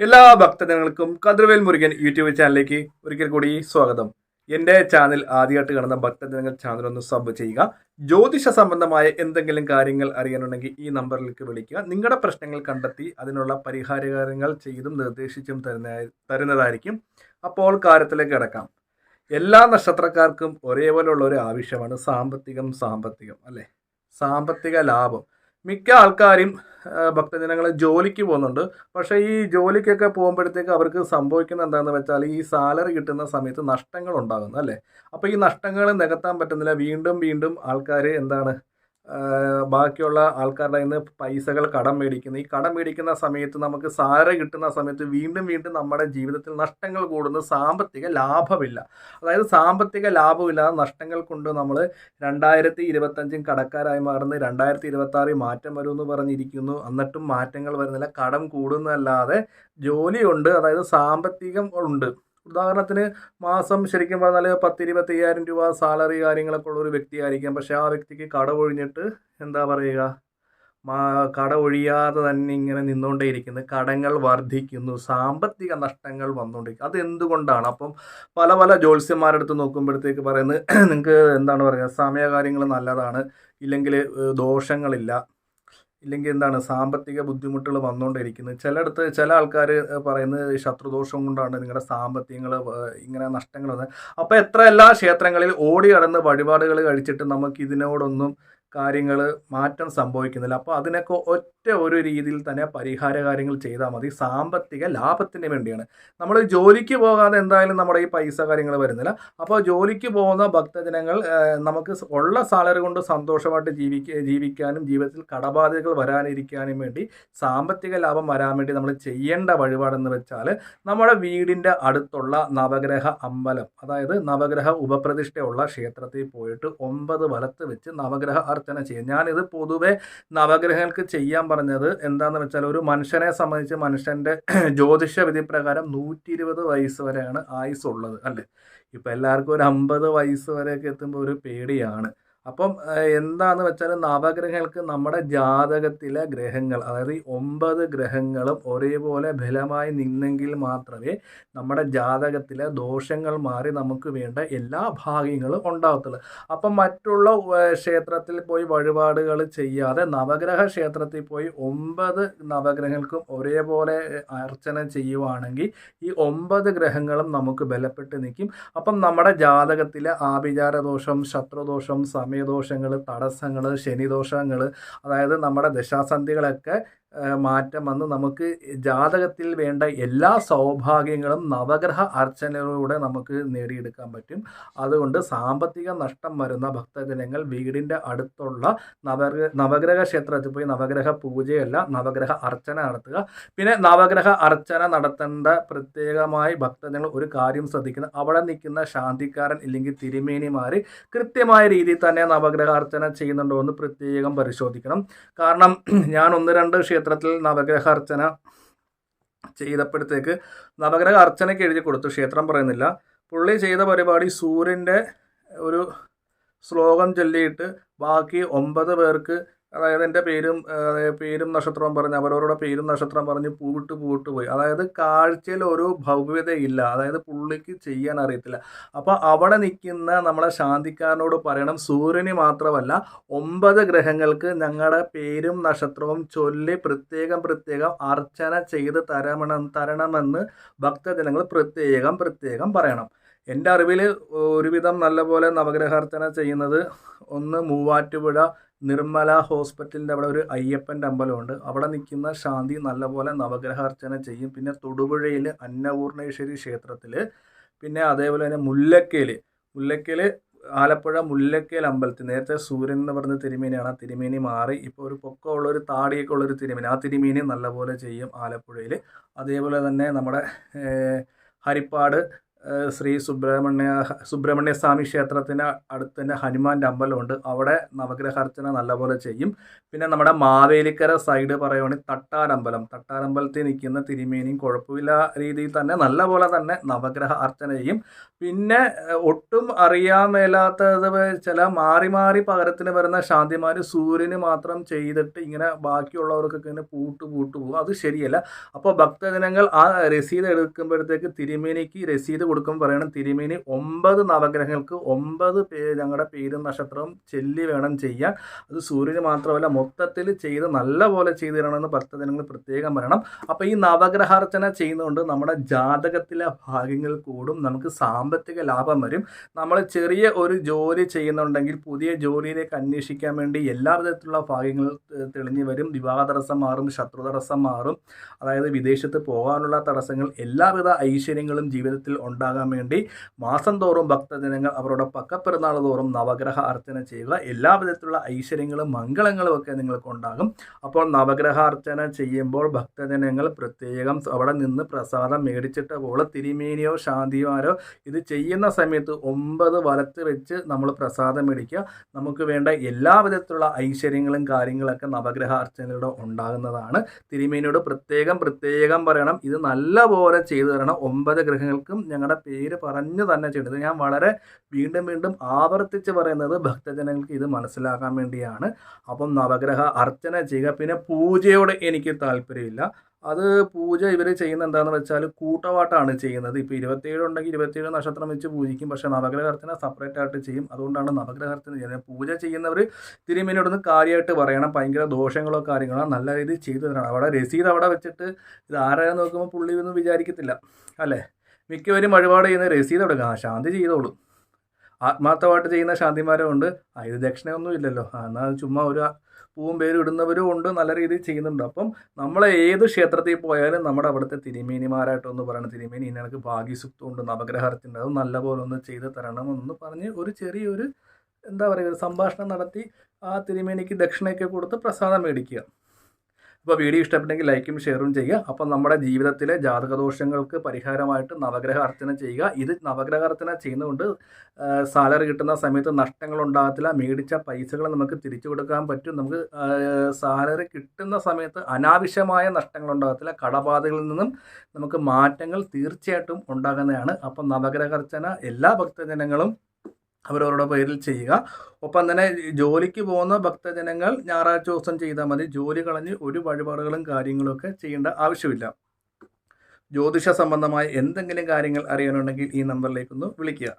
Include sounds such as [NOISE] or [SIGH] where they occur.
എല്ലാ ഭക്തജനങ്ങൾക്കും കതിർവേൽ മുരുകൻ യൂട്യൂബ് ചാനലിലേക്ക് ഒരിക്കൽ കൂടി സ്വാഗതം. എന്റെ ചാനൽ ആദ്യമായിട്ട് കാണുന്ന ഭക്തജനങ്ങൾ ചാനൽ ഒന്ന് സബ് ചെയ്യുക. ജ്യോതിഷ സംബന്ധമായ എന്തെങ്കിലും കാര്യങ്ങൾ അറിയാനുണ്ടെങ്കിൽ ഈ നമ്പറിലേക്ക് വിളിക്കുക. നിങ്ങളുടെ പ്രശ്നങ്ങൾ കണ്ടെത്തി അതിനുള്ള പരിഹാരകാര്യങ്ങൾ ചെയ്തും നിർദ്ദേശിച്ചും തരുന്ന തരുന്നതായിരിക്കും. അപ്പോൾ കാര്യത്തിലേക്ക് കിടക്കാം. എല്ലാ നക്ഷത്രക്കാർക്കും ഒരേപോലെയുള്ള ഒരു ആവശ്യമാണ് സാമ്പത്തികം സാമ്പത്തികം അല്ലേ? സാമ്പത്തിക ലാഭം. മിക്ക ആൾക്കാരും ഭക്തജനങ്ങൾ ജോലിക്ക് പോകുന്നുണ്ട്. പക്ഷേ ഈ ജോലിക്കൊക്കെ പോകുമ്പോഴത്തേക്ക് അവർക്ക് സംഭവിക്കുന്ന എന്താണെന്ന് വെച്ചാൽ ഈ സാലറി കിട്ടുന്ന സമയത്ത് നഷ്ടങ്ങൾ ഉണ്ടാകുന്നു അല്ലേ? അപ്പോൾ ഈ നഷ്ടങ്ങൾ നികത്താൻ പറ്റുന്നില്ല. വീണ്ടും വീണ്ടും ആൾക്കാർ എന്താണ് ബാക്കിയുള്ള ആൾക്കാരുടെ നിന്ന് പൈസകൾ കടം മേടിക്കുന്നു. ഈ കടം മേടിക്കുന്ന സമയത്ത് നമുക്ക് സാര കിട്ടുന്ന സമയത്ത് വീണ്ടും വീണ്ടും നമ്മുടെ ജീവിതത്തിൽ നഷ്ടങ്ങൾ കൂടുന്നു സാമ്പത്തിക ലാഭമില്ല. അതായത് സാമ്പത്തിക ലാഭമില്ലാതെ നഷ്ടങ്ങൾ കൊണ്ട് നമ്മൾ രണ്ടായിരത്തി ഇരുപത്തഞ്ചും കടക്കാരായി മാറുന്ന. രണ്ടായിരത്തി ഇരുപത്തി ആറിൽ മാറ്റം വരുമെന്ന് പറഞ്ഞിരിക്കുന്നു. എന്നിട്ടും മാറ്റങ്ങൾ വരുന്നില്ല. കടം കൂടുന്നതല്ലാതെ ജോലിയുണ്ട്. അതായത് സാമ്പത്തികം ഉണ്ട്. ഉദാഹരണത്തിന് മാസം ശരിക്കും പറഞ്ഞാൽ പത്തിരുപത്തി അയ്യായിരം രൂപ സാലറി കാര്യങ്ങളൊക്കെ ഉള്ള ഒരു വ്യക്തിയായിരിക്കാം. പക്ഷെ ആ വ്യക്തിക്ക് കട കടമൊഴിഞ്ഞിട്ട് എന്താ പറയുക? കട ഒഴിയാതെ തന്നെ ഇങ്ങനെ നിന്നുകൊണ്ടേയിരിക്കുന്നു കടങ്ങൾ വർദ്ധിക്കുന്നു സാമ്പത്തിക നഷ്ടങ്ങൾ വന്നുകൊണ്ടിരിക്കുന്നു അത് എന്തുകൊണ്ടാണ് അപ്പം പല പല ജ്യോത്സ്യന്മാരുടെ അടുത്ത് നോക്കുമ്പോഴത്തേക്ക് പറയുന്നത് [CLEARS THROAT] നിങ്ങൾക്ക് എന്താണ് പറയുക? സമയകാര്യങ്ങൾ നല്ലതാണ്. ഇല്ലെങ്കിൽ ദോഷങ്ങളില്ല. ഇല്ലെങ്കിൽ എന്താണ് സാമ്പത്തിക ബുദ്ധിമുട്ടുകൾ വന്നുകൊണ്ടിരിക്കുന്നത്. ചിലയിടത്ത് ചില ആൾക്കാർ പറയുന്നത് ശത്രുദോഷം കൊണ്ടാണ് നിങ്ങളുടെ സാമ്പത്തികങ്ങൾ ഇങ്ങനെ നഷ്ടങ്ങൾ അപ്പോൾ എത്ര എല്ലാ ക്ഷേത്രങ്ങളിൽ ഓടി കടന്ന് വഴിപാടുകൾ കഴിച്ചിട്ട് നമുക്ക് ഇതിനോടൊന്നും കാര്യങ്ങൾ മാറ്റം സംഭവിക്കുന്നില്ല. അപ്പോൾ അതിനൊക്കെ ഒറ്റ ഒരു രീതിയിൽ തന്നെ പരിഹാര കാര്യങ്ങൾ ചെയ്താൽ മതി. സാമ്പത്തിക ലാഭത്തിന് വേണ്ടിയാണ്. നമ്മൾ ജോലിക്ക് പോകാതെ എന്തായാലും നമ്മുടെ ഈ പൈസ കാര്യങ്ങൾ വരുന്നില്ല. അപ്പോൾ ജോലിക്ക് പോകുന്ന ഭക്തജനങ്ങൾ നമുക്ക് ഉള്ള സാലറി കൊണ്ട് സന്തോഷമായിട്ട് ജീവിക്ക ജീവിക്കാനും ജീവിതത്തിൽ കടബാധ്യതകൾ വരാനിരിക്കാനും വേണ്ടി സാമ്പത്തിക ലാഭം വരാൻ വേണ്ടി നമ്മൾ ചെയ്യേണ്ട വഴിപാടെന്ന് വെച്ചാൽ നമ്മുടെ വീടിന്റെ അടുത്തുള്ള നവഗ്രഹ അമ്പലം അതായത് നവഗ്രഹ ഉപപ്രതിഷ്ഠയുള്ള ക്ഷേത്രത്തിൽ പോയിട്ട് ഒമ്പത് വലത്ത് വെച്ച് നവഗ്രഹ അർച്ചന ചെയ്യും. ഞാനിത് പൊതുവെ നവഗ്രഹങ്ങൾക്ക് ചെയ്യാൻ പറഞ്ഞത് എന്താണെന്ന് വെച്ചാൽ ഒരു മനുഷ്യനെ സംബന്ധിച്ച് മനുഷ്യന്റെ [CLEARS THROAT] ജ്യോതിഷ വിധി പ്രകാരം നൂറ്റി ഇരുപത് വയസ്സ് വരെയാണ് ആയുസ് ഉള്ളത് അല്ലേ? ഇപ്പം എല്ലാവർക്കും ഒരു അമ്പത് വയസ്സ് വരെയൊക്കെ എത്തുമ്പോൾ ഒരു പേടിയാണ്. അപ്പം എന്താന്ന് വെച്ചാൽ നവഗ്രഹങ്ങൾക്ക് നമ്മുടെ ജാതകത്തിലെ ഗ്രഹങ്ങൾ അതായത് ഈ ഒമ്പത് ഗ്രഹങ്ങളും ഒരേപോലെ ബലമായി നിന്നെങ്കിൽ മാത്രമേ നമ്മുടെ ജാതകത്തിലെ ദോഷങ്ങൾ മാറി നമുക്ക് വേണ്ട എല്ലാ ഭാഗ്യങ്ങളും ഉണ്ടാകത്തുള്ളൂ അപ്പം മറ്റുള്ള ക്ഷേത്രത്തിൽ പോയി വഴിപാടുകൾ ചെയ്യാതെ നവഗ്രഹ ക്ഷേത്രത്തിൽ പോയി ഒമ്പത് നവഗ്രഹങ്ങൾക്കും ഒരേപോലെ അർച്ചന ചെയ്യുവാണെങ്കിൽ ഈ ഒമ്പത് ഗ്രഹങ്ങളും നമുക്ക് ബലപ്പെട്ട് നിൽക്കും. അപ്പം നമ്മുടെ ജാതകത്തിലെ ആഭിചാരദോഷം ശത്രുദോഷം സമയ സമയദോഷങ്ങൾ തടസ്സങ്ങൾ ശനിദോഷങ്ങൾ അതായത് നമ്മുടെ ദശാസന്ധികളൊക്കെ മാറ്റം വന്ന് നമുക്ക് ജാതകത്തിൽ വേണ്ട എല്ലാ സൗഭാഗ്യങ്ങളും നവഗ്രഹ അർച്ചനയിലൂടെ നമുക്ക് നേടിയെടുക്കാൻ പറ്റും. അതുകൊണ്ട് സാമ്പത്തിക നഷ്ടം വരുന്ന ഭക്തജനങ്ങൾ വീടിന്റെ അടുത്തുള്ള നവഗ്രഹ നവഗ്രഹ ക്ഷേത്രത്തിൽ പോയി നവഗ്രഹ പൂജയല്ല നവഗ്രഹ അർച്ചന നടത്തുക. പിന്നെ നവഗ്രഹ അർച്ചന നടത്തേണ്ട പ്രത്യേകമായി ഭക്തജനങ്ങൾ ഒരു കാര്യം ശ്രദ്ധിക്കുന്നത് അവിടെ നിൽക്കുന്ന ശാന്തിക്കാരൻ ഇല്ലെങ്കിൽ തിരുമേനിമാർ കൃത്യമായ രീതിയിൽ തന്നെ നവഗ്രഹ അർച്ചന ചെയ്യുന്നുണ്ടോ എന്ന് പ്രത്യേകം പരിശോധിക്കണം. കാരണം ഞാൻ ഒന്ന് രണ്ട് ക്ഷേത്ര ക്ഷേത്രത്തിൽ നവഗ്രഹ അർച്ചന ചെയ്തപ്പോഴത്തേക്ക് നവഗ്രഹ അർച്ചനയ്ക്ക് എഴുതി കൊടുത്തു. ക്ഷേത്രം പറയുന്നില്ല. പുള്ളി ചെയ്ത പരിപാടി സൂര്യന്റെ ഒരു ശ്ലോകം ചൊല്ലിയിട്ട് ബാക്കി ഒമ്പത് പേർക്ക് അതായത് എന്റെ പേരും പേരും നക്ഷത്രവും പറഞ്ഞ് അവരവരുടെ പേരും നക്ഷത്രം പറഞ്ഞ് പൂവിട്ട് പൂവിട്ട് പോയി. അതായത് കാഴ്ചയിൽ ഒരു ഭവ്യതയില്ല. അതായത് പുള്ളിക്ക് ചെയ്യാൻ അറിയത്തില്ല. അപ്പോൾ അവിടെ നിൽക്കുന്ന നമ്മളെ ശാന്തിക്കാരനോട് പറയണം സൂര്യന് മാത്രമല്ല ഒമ്പത് ഗ്രഹങ്ങൾക്ക് ഞങ്ങളുടെ പേരും നക്ഷത്രവും ചൊല്ലി പ്രത്യേകം പ്രത്യേകം അർച്ചന ചെയ്ത് തരമണം തരണമെന്ന് ഭക്തജനങ്ങൾ പ്രത്യേകം പ്രത്യേകം പറയണം. എന്റെ അറിവിൽ ഒരുവിധം നല്ലപോലെ നവഗ്രഹാർച്ചന ചെയ്യുന്നത് ഒന്ന് മൂവാറ്റുപുഴ നിർമ്മല ഹോസ്പിറ്റലിന്റെ അവിടെ ഒരു അയ്യപ്പന്റെ അമ്പലമുണ്ട്. അവിടെ നിൽക്കുന്ന ശാന്തി നല്ലപോലെ നവഗ്രഹാർച്ചന ചെയ്യും. പിന്നെ തൊടുപുഴയിൽ അന്നപൂർണേശ്വരി ക്ഷേത്രത്തിൽ പിന്നെ അതേപോലെ തന്നെ മുല്ലക്കയിൽ മുല്ലക്കയിൽ ആലപ്പുഴ മുല്ലക്കേൽ അമ്പലത്തിൽ നേരത്തെ സൂര്യൻ എന്ന് പറഞ്ഞ തിരുമേനിയാണ്. ആ തിരുമേനി മാറി. ഇപ്പോൾ ഒരു പൊക്കമുള്ള ഒരു താടിയൊക്കെ ഉള്ളൊരു തിരുമേനി. ആ തിരുമേനി നല്ലപോലെ ചെയ്യും ആലപ്പുഴയിൽ. അതേപോലെ തന്നെ നമ്മുടെ ഹരിപ്പാട് ശ്രീ സുബ്രഹ്മണ്യ സുബ്രഹ്മണ്യ സ്വാമി ക്ഷേത്രത്തിന് അടുത്ത് തന്നെ ഹനുമാന്റെ അമ്പലമുണ്ട്. അവിടെ നവഗ്രഹാർച്ചന നല്ലപോലെ ചെയ്യും. പിന്നെ നമ്മുടെ മാവേലിക്കര സൈഡ് പറയുവാണെങ്കിൽ തട്ടാരമ്പലം. തട്ടാരമ്പലത്തിൽ നിൽക്കുന്ന തിരുമേനിയും കുഴപ്പമില്ല രീതിയിൽ തന്നെ നല്ലപോലെ തന്നെ നവഗ്രഹ അർച്ചന ചെയ്യും. പിന്നെ ഒട്ടും അറിയാൻ മേലാത്തത് ചില മാറി മാറി പകരത്തിന് വരുന്ന ശാന്തിമാർ സൂര്യന് മാത്രം ചെയ്തിട്ട് ഇങ്ങനെ ബാക്കിയുള്ളവർക്കൊക്കെ ഇങ്ങനെ പൂട്ട് പൂട്ട് പോകും. അത് ശരിയല്ല. അപ്പോൾ ഭക്തജനങ്ങൾ ആ രസീത് എടുക്കുമ്പോഴത്തേക്ക് തിരുമേനിക്ക് രസീത് കൊടുക്കുമ്പോൾ പറയണം. തിരുമേനി ഒമ്പത് നവഗ്രഹങ്ങൾക്ക് ഒമ്പത് പേ ഞങ്ങളുടെ പേരും നക്ഷത്രവും ചെല്ലി വേണം ചെയ്യാൻ. അത് സൂര്യന് മാത്രമല്ല മൊത്തത്തിൽ ചെയ്ത് നല്ലപോലെ ചെയ്തു തരണമെന്ന് ഭക്തജനങ്ങൾ പ്രത്യേകം പറയണം. അപ്പോൾ ഈ നവഗ്രഹാർച്ചന ചെയ്യുന്നതുകൊണ്ട് നമ്മുടെ ജാതകത്തിലെ ഭാഗ്യങ്ങൾ കൂടും നമുക്ക് സാമ്പത്തിക ലാഭം വരും. നമ്മൾ ചെറിയ ഒരു ജോലി ചെയ്യുന്നുണ്ടെങ്കിൽ പുതിയ ജോലിയിലേക്ക് അന്വേഷിക്കാൻ വേണ്ടി എല്ലാ വിധത്തിലുള്ള ഭാഗ്യങ്ങൾ തെളിഞ്ഞു വരും. വിവാഹ തടസ്സം മാറും ശത്രു തടസ്സം മാറും. അതായത് വിദേശത്ത് പോകാനുള്ള തടസ്സങ്ങൾ എല്ലാവിധ ഐശ്വര്യങ്ങളും ജീവിതത്തിൽ ഉണ്ടാകാൻ വേണ്ടി മാസം തോറും ഭക്തജനങ്ങൾ അവരുടെ പക്കപ്പെരുന്നാൾ തോറും നവഗ്രഹ അർച്ചന ചെയ്യുക. എല്ലാ വിധത്തിലുള്ള ഐശ്വര്യങ്ങളും മംഗളങ്ങളും ഒക്കെ നിങ്ങൾക്ക് ഉണ്ടാകും. അപ്പോൾ നവഗ്രഹ അർച്ചന ചെയ്യുമ്പോൾ ഭക്തജനങ്ങൾ പ്രത്യേകം അവിടെ നിന്ന് പ്രസാദം മേടിച്ചിട്ട് പോലെ തിരുമേനിയോ ശാന്തിമാരോ ഇത് ചെയ്യുന്ന സമയത്ത് ഒമ്പത് വലത്ത് വെച്ച് നമ്മൾ പ്രസാദം മേടിക്കുക. നമുക്ക് വേണ്ട എല്ലാ വിധത്തിലുള്ള ഐശ്വര്യങ്ങളും കാര്യങ്ങളൊക്കെ നവഗ്രഹ അർച്ചനയുടെ ഉണ്ടാകുന്നതാണ്. തിരുമേനിയോട് പ്രത്യേകം പ്രത്യേകം പറയണം. ഇത് നല്ലപോലെ ചെയ്തു തരണം. ഒമ്പത് ഗ്രഹങ്ങൾക്കും ഞങ്ങളുടെ പേര് പറഞ്ഞു തന്നെ ചെയ്യുന്നത് ഞാൻ വളരെ വീണ്ടും വീണ്ടും ആവർത്തിച്ച് പറയുന്നത് ഭക്തജനങ്ങൾക്ക് ഇത് മനസ്സിലാക്കാൻ വേണ്ടിയാണ്. അപ്പം നവഗ്രഹ അർച്ചന ചെയ്യുക. പിന്നെ പൂജയോട് എനിക്ക് താല്പര്യമില്ല. അത് പൂജ ഇവർ ചെയ്യുന്ന എന്താണെന്ന് വെച്ചാൽ കൂട്ടവാട്ടാണ് ചെയ്യുന്നത്. ഇപ്പോൾ ഇരുപത്തേഴ് ഉണ്ടെങ്കിൽ ഇരുപത്തേഴ് നക്ഷത്രം വെച്ച് പൂജിക്കും. പക്ഷേ നവഗ്രഹ അർച്ചന സെപ്പറേറ്റ് ആയിട്ട് ചെയ്യും. അതുകൊണ്ടാണ് നവഗ്രഹ അർച്ചന ചെയ്യുന്നത്. പൂജ ചെയ്യുന്നവർ തിരുമേനിയോടൊന്ന് കാര്യമായിട്ട് പറയണം. ഭയങ്കര ദോഷങ്ങളോ കാര്യങ്ങളോ നല്ല രീതിയിൽ ചെയ്തു തരണം. അവിടെ രസീത് അവിടെ വെച്ചിട്ട് ഇത് ആരായെന്ന് നോക്കുമ്പോൾ പുള്ളി ഒന്നും വിചാരിക്കത്തില്ല. അല്ലേ? മിക്കവരും വഴിപാട് ചെയ്യുന്ന രസീത് കൊടുക്കുക ആ ശാന്തി ചെയ്തോളൂ. ആത്മാർത്ഥമായിട്ട് ചെയ്യുന്ന ശാന്തിമാരും ഉണ്ട്. ആ ഇത് ദക്ഷിണയൊന്നും ഇല്ലല്ലോ. എന്നാൽ ചുമ്മാ ഒരു പൂവും പേരും ഇടുന്നവരും ഉണ്ട്. നല്ല രീതിയിൽ ചെയ്യുന്നുണ്ട്. അപ്പം നമ്മൾ ഏത് ക്ഷേത്രത്തിൽ പോയാലും നമ്മുടെ അവിടുത്തെ തിരുമേനിമാരായിട്ടൊന്ന് പറയണം. തിരുമേനി ഇനി ഉണ്ട് നവഗ്രഹത്തിന്റെ. അത് നല്ലപോലെ ഒന്ന് ചെയ്ത് തരണമെന്ന് പറഞ്ഞ് ഒരു ചെറിയൊരു എന്താ പറയുക ഒരു സംഭാഷണം നടത്തി ആ തിരുമേനിക്ക് ദക്ഷിണയൊക്കെ കൊടുത്ത് പ്രസാദം മേടിക്കുക. അപ്പോൾ വീഡിയോ ഇഷ്ടപ്പെട്ടെങ്കിൽ ലൈക്കും ഷെയറും ചെയ്യുക. അപ്പം നമ്മുടെ ജീവിതത്തിലെ ജാതകദോഷങ്ങൾക്ക് പരിഹാരമായിട്ട് നവഗ്രഹ അർച്ചന ചെയ്യുക. ഇത് നവഗ്രഹ അർച്ചന ചെയ്യുന്നതുകൊണ്ട് സാലറി കിട്ടുന്ന സമയത്ത് നഷ്ടങ്ങൾ ഉണ്ടാകത്തില്ല. മേടിച്ച പൈസകൾ നമുക്ക് തിരിച്ചു കൊടുക്കാൻ പറ്റും. നമുക്ക് സാലറി കിട്ടുന്ന സമയത്ത് അനാവശ്യമായ നഷ്ടങ്ങൾ ഉണ്ടാകത്തില്ല. കടബാധകളിൽ നിന്നും നമുക്ക് മാറ്റങ്ങൾ തീർച്ചയായിട്ടും ഉണ്ടാകുന്നതാണ്. അപ്പം നവഗ്രഹ അർച്ചന എല്ലാ ഭക്തജനങ്ങളും അവരവരുടെ പേരിൽ ചെയ്യുക. ഒപ്പം തന്നെ ജോലിക്ക് പോകുന്ന ഭക്തജനങ്ങൾ ഞായറാഴ്ച ദിവസം ചെയ്താൽ മതി. ജോലി കളഞ്ഞ് ഒരു വഴിപാടുകളും കാര്യങ്ങളൊക്കെ ചെയ്യേണ്ട ആവശ്യമില്ല. ജ്യോതിഷ സംബന്ധമായ എന്തെങ്കിലും കാര്യങ്ങൾ അറിയാനുണ്ടെങ്കിൽ ഈ നമ്പറിലേക്കൊന്ന് വിളിക്കുക.